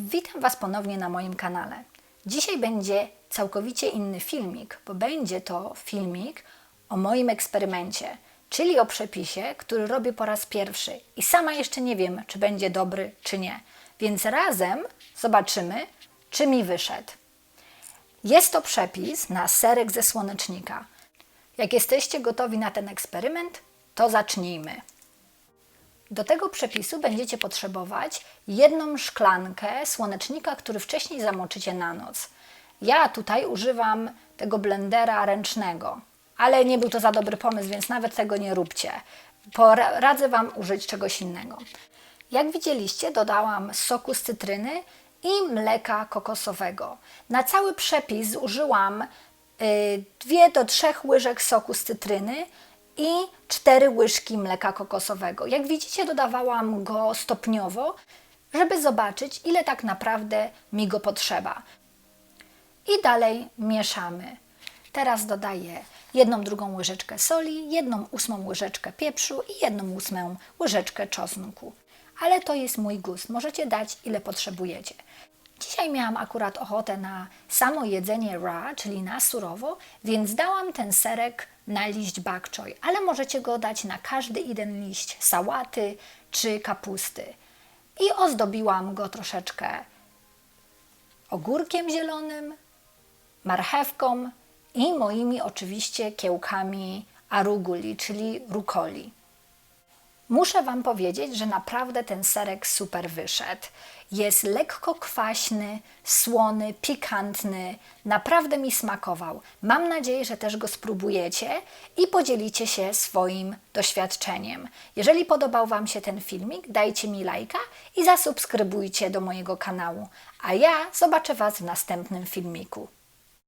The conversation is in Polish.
Witam Was ponownie na moim kanale. Dzisiaj będzie całkowicie inny filmik, bo będzie to filmik o moim eksperymencie, czyli o przepisie, który robię po raz pierwszy i sama jeszcze nie wiem, czy będzie dobry, czy nie. Więc razem zobaczymy, czy mi wyszedł. Jest to przepis na serek ze słonecznika. Jak jesteście gotowi na ten eksperyment, to zacznijmy. Do tego przepisu będziecie potrzebować jedną szklankę słonecznika, który wcześniej zamoczycie na noc. Ja tutaj używam tego blendera ręcznego, ale nie był to za dobry pomysł, więc nawet tego nie róbcie. Poradzę Wam użyć czegoś innego. Jak widzieliście, dodałam soku z cytryny i mleka kokosowego. Na cały przepis użyłam 2 do 3 łyżek soku z cytryny i 4 łyżki mleka kokosowego. Jak widzicie, dodawałam go stopniowo, żeby zobaczyć, ile tak naprawdę mi go potrzeba. I dalej mieszamy. Teraz dodaję jedną drugą łyżeczkę soli, jedną ósmą łyżeczkę pieprzu i jedną ósmą łyżeczkę czosnku. Ale to jest mój gust. Możecie dać ile potrzebujecie. Dzisiaj miałam akurat ochotę na samo jedzenie raw, czyli na surowo, więc dałam ten serek na liść bok choy, ale możecie go dać na każdy jeden liść sałaty czy kapusty. I ozdobiłam go troszeczkę ogórkiem zielonym, marchewką i moimi oczywiście kiełkami aruguli, czyli rukoli. Muszę Wam powiedzieć, że naprawdę ten serek super wyszedł. Jest lekko kwaśny, słony, pikantny. Naprawdę mi smakował. Mam nadzieję, że też go spróbujecie i podzielicie się swoim doświadczeniem. Jeżeli podobał Wam się ten filmik, dajcie mi lajka i zasubskrybujcie do mojego kanału. A ja zobaczę Was w następnym filmiku.